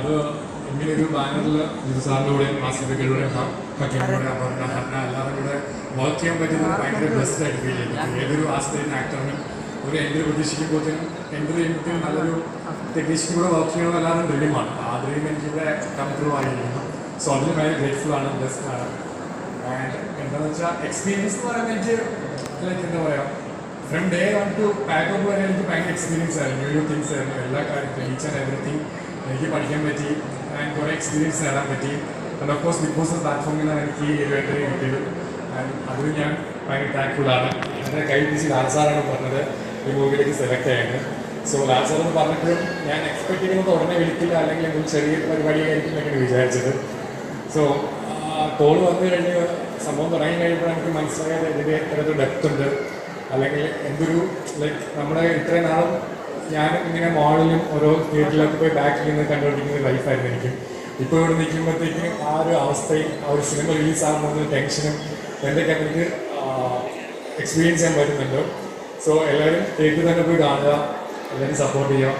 അത് ഇങ്ങനെ ഒരു ബാനറിൽ ജിതുസാറിലൂടെയും കൂടെ ആസിഫിന്റെ കൂടെ ഹക്കീമിന്റെ കൂടെ വർക്ക് ചെയ്യാൻ പറ്റുന്നത് ഭയങ്കര ബെസ്റ്റ് ആയിട്ട് ഫീൽ ചെയ്യുന്നു ഏതൊരു ആസ്ട്രേലിയൻ ആക്ടറിനും ഒരു എൻട്രി പ്രതീക്ഷിക്കുമ്പോഴത്തേനും എൻട്രി ചെയ്യുമ്പോഴത്തേനും നല്ലൊരു ടെക്നീഷ്യൻ കൂടെ വർക്ക് ചെയ്യണം എല്ലാവരും ഡ്രീമാണ് ആ ഡ്രീം എനിക്കിവിടെ കം ത്രൂ ആയിരിക്കുന്നു. സോ അതിന് ഭയങ്കര ഗ്രേറ്റ്ഫുൾ ആണ് ബെസ്റ്റ് ആണ്. ആൻഡ് എന്താണെന്ന് വെച്ചാൽ എക്സ്പീരിയൻസ് എന്ന് പറയുമ്പോൾ എനിക്ക് ലൈക്ക് എന്താ പറയുക from day one to pack വരെ എനിക്ക് ഭയങ്കര എക്സ്പീരിയൻസ് ആയിരുന്നു. ന്യൂ ന്യൂ തിങ്സ് ആയിരുന്നു എല്ലാ കാര്യത്തിലും ഈച്ച് ആൻഡ് എവറിത്തിങ് എനിക്ക് പഠിക്കാൻ പറ്റി ആൻഡ് കുറേ എക്സ്പീരിയൻസ് നേടാൻ പറ്റി. And of course big boss പ്ലാറ്റ്ഫോമിൽ നിന്നാണ് എനിക്ക് ഈ ഒരു എൻട്രി കിട്ടിയത്. ആൻഡ് അതിന് ഞാൻ ഭയങ്കര താങ്ക്ഫുൾ ആണ്. എന്റെ കൈ പിടിച്ച് ലാൽസാറാണ് പറഞ്ഞത് ഈ മൂവിയിലേക്ക് സെലക്ട് ചെയ്യുന്നത് സോ ലാൽസാർ എന്ന് പറഞ്ഞിട്ട് ഞാൻ എക്സ്പെക്ട് ചെയ്യുന്നത് ഉടനെ വിളിക്കില്ല അല്ലെങ്കിൽ എന്തെങ്കിലും ചെറിയ പരിപാടി പരിപാടിയായിരിക്കും എന്നൊക്കെയാണ് വിചാരിച്ചത്. സോ കോൾ വന്നു കഴിഞ്ഞ് സംഭവം തുടങ്ങി കഴിയുമ്പോൾ എനിക്ക് മനസ്സിലായത് ഇതിന്റെ എത്ര ഡെപ്ത് ഉണ്ട്. അല്ലെങ്കിൽ എന്തൊരു ലൈക്ക് നമ്മുടെ ഇത്രയും നാളും ഞാൻ ഇങ്ങനെ മോളിലും ഓരോ തിയേറ്ററിലൊക്കെ പോയി ബാക്കിൽ നിന്ന് കണ്ടുകൊണ്ടിരിക്കുന്ന ലൈഫായിരുന്നു എനിക്ക്. ഇപ്പോൾ ഇവിടെ നിൽക്കുമ്പോഴത്തേക്കും ആ ഒരു അവസ്ഥയും ആ ഒരു സിനിമ റിലീസ് ആകുന്ന ടെൻഷനും എന്തൊക്കെ എനിക്ക് എക്സ്പീരിയൻസ് ചെയ്യാൻ പറ്റുന്നുണ്ട്? സോ എല്ലാവരും തിയേറ്ററിൽ തന്നെ പോയി കാണുക എല്ലാവരും സപ്പോർട്ട് ചെയ്യുക.